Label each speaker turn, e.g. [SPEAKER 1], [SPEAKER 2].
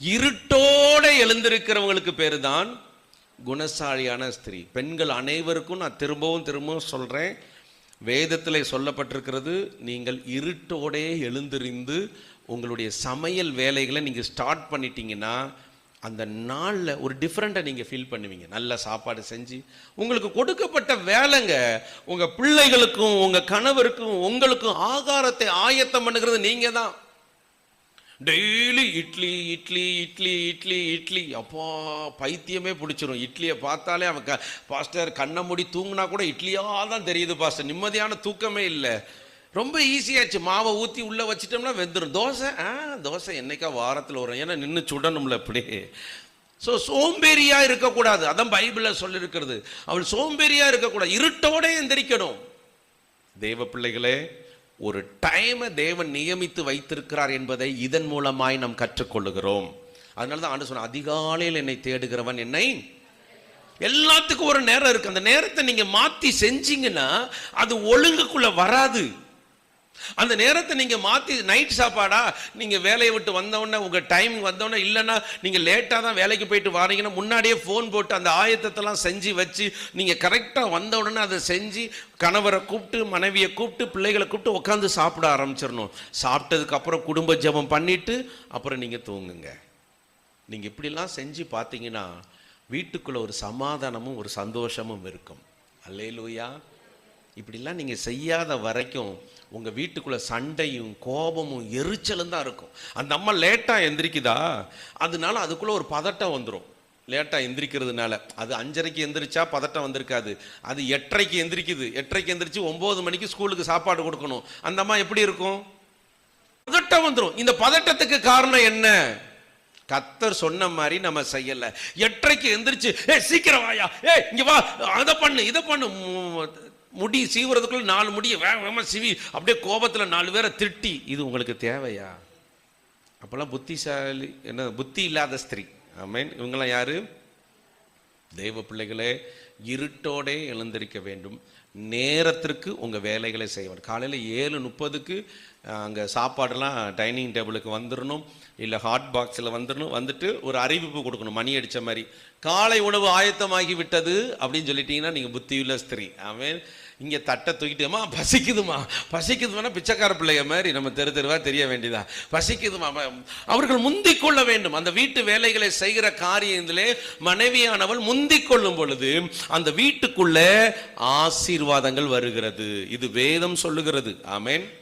[SPEAKER 1] இருட்டோட எழுந்திருக்கிறவங்களுக்கு பேர் தான் குணசாலியான ஸ்திரீ. பெண்கள் அனைவருக்கும் நான் திரும்பவும் திரும்பவும் சொல்கிறேன் வேதத்தில் சொல்லப்பட்டிருக்கிறது நீங்கள் இருட்டோடே எழுந்திருந்து உங்களுடைய சமையல் வேலைகளை நீங்கள் ஸ்டார்ட் பண்ணிட்டீங்கன்னா அந்த நாளில் ஒரு டிஃப்ரெண்ட்டை நீங்கள் ஃபீல் பண்ணுவீங்க. நல்ல சாப்பாடு செஞ்சு உங்களுக்கு கொடுக்கப்பட்ட வேலைங்க உங்கள் பிள்ளைகளுக்கும் உங்கள் கணவருக்கும் உங்களுக்கும் ஆகாரத்தை ஆயத்தம் பண்ணுகிறது நீங்கள் தான் டெய்லி இட்லி இட்லி இட்லி இட்லி இட்லி. அப்போ பைத்தியமே பிடிச்சிரும். இட்லியை பார்த்தாலே அவன் க பாஸ்டர் கண்ணை மூடி தூங்கினா கூட இட்லியாக தான் தெரியுது பாஸ்டர். நிம்மதியான தூக்கமே இல்லை. ரொம்ப ஈஸியாச்சு மாவை ஊற்றி உள்ளே வச்சிட்டோம்னா வெந்துடும் தோசை? ஆ தோசை என்னைக்கா வாரத்தில் வரும் ஏன்னா நின்று சுடணும்ல அப்படி ஸோ சோம்பேறியாக இருக்கக்கூடாது. அதான் பைபிளில் சொல்லியிருக்கிறது. அவள் சோம்பேறியாக இருக்கக்கூடாது. இருட்டோட எந்திரிக்கணும். தெய்வ பிள்ளைகளே ஒரு டைமை தேவன் நியமித்து வைத்திருக்கிறார் என்பதை இதன் மூலமாய் நாம் கற்றுக்கொள்ளுகிறோம். அதனால தான் ஆண்டு சொன்ன அதிகாலையில் என்னை தேடுகிறவன் என்னை எல்லாத்துக்கும் ஒரு நேரம் இருக்கு. அந்த நேரத்தை நீங்க மாத்தி செஞ்சீங்கன்னா அது ஒழுங்குக்குள்ள வராது. அந்த நேரத்தை நீங்க மாத்தி நைட் சாப்பாடா நீங்க வேலையை விட்டு வந்தவுடனே உங்க டைம் வந்தவுடனே இல்லைன்னா நீங்க லேட்டா தான் வேலைக்கு போயிட்டு வாரீங்கன்னா முன்னாடியே ஃபோன் போட்டு அந்த ஆயத்தத்தெல்லாம் செஞ்சு வச்சு நீங்க கரெக்டா வந்த உடனே அதை செஞ்சு கணவரை கூப்பிட்டு மனைவியை கூப்பிட்டு பிள்ளைகளை கூப்பிட்டு உட்காந்து சாப்பிட ஆரம்பிச்சிடணும். சாப்பிட்டதுக்கு அப்புறம் குடும்ப ஜெபம் பண்ணிட்டு அப்புறம் நீங்க தூங்குங்க. நீங்க இப்படிலாம் செஞ்சு பார்த்தீங்கன்னா வீட்டுக்குள்ள ஒரு சமாதானமும் ஒரு சந்தோஷமும் இருக்கும். அல்லேலூயா. இப்படிலாம் நீங்கள் செய்யாத வரைக்கும் உங்கள் வீட்டுக்குள்ளே சண்டையும் கோபமும் எரிச்சலும் தான் இருக்கும். அந்த அம்மா லேட்டாக எந்திரிக்குதா? அதனால அதுக்குள்ளே ஒரு பதட்டம் வந்துடும் லேட்டாக எந்திரிக்கிறதுனால. அது அஞ்சரைக்கு எந்திரிச்சா பதட்டம் வந்திருக்காது. அது எட்டரைக்கு எந்திரிக்குது. எட்டரைக்கு எந்திரிச்சு ஒம்பது மணிக்கு ஸ்கூலுக்கு சாப்பாடு கொடுக்கணும். அந்த அம்மா எப்படி இருக்கும்? பதட்டம் வந்துடும் இந்த பதட்டத்துக்கு காரணம் என்ன? கத்தர் சொன்ன மாதிரி நம்ம செய்யல. எட்டரைக்கு எந்திரிச்சு ஏ சீக்கிரம் வாயா. ஏ இங்க வா. அதை பண்ணு இதை பண்ணு. மு- முடி சீவுறதுக்குள்ள நாலு முடிய வேக வேகமா சிவி அப்படியே கோபத்துல நாலு பேரை திட்டி. இது உங்களுக்கு தேவையா? அப்பெல்லாம் புத்திசாலி என்ன புத்தி இல்லாத ஸ்திரீ. ஐ மீன் இவங்கெல்லாம் யாரு? தெய்வ பிள்ளைகளே. இருட்டோடே எழுந்திருக்க வேண்டும். நேரத்திற்கு உங்கள் வேலைகளை செய்ய வேண்டும் காலையில் ஏழு முப்பதுக்கு அங்கே சாப்பாடெல்லாம் டைனிங் டேபிளுக்கு வந்துடணும் இல்லை ஹாட் பாக்ஸில் வந்துடணும் வந்துட்டு ஒரு அறிவிப்பு கொடுக்கணும். மணி அடித்த மாதிரி. காலை உணவு ஆயத்தமாகி விட்டது அப்படின்னு சொல்லிட்டீங்கன்னா நீங்கள் புத்தியுள்ள ஸ்திரீ. அவன் இங்கே தட்டை தூக்கிட்டுமா பசிக்குதுமா? பசிக்குதுமா பிச்சைக்கார பிள்ளைய மாதிரி நம்ம தெரு தெருவாக தெரிய வேண்டியதா? பசிக்குதுமா? அவர்கள் முந்திக் கொள்ள வேண்டும். அந்த வீட்டு வேலைகளை செய்கிற காரியத்திலே மனைவியானவள் முந்திக் கொள்ளும் பொழுது அந்த வீட்டுக்குள்ளே ஆசீர்வாதங்கள் வருகிறது. இது வேதம் சொல்லுகிறது. ஆமேன்.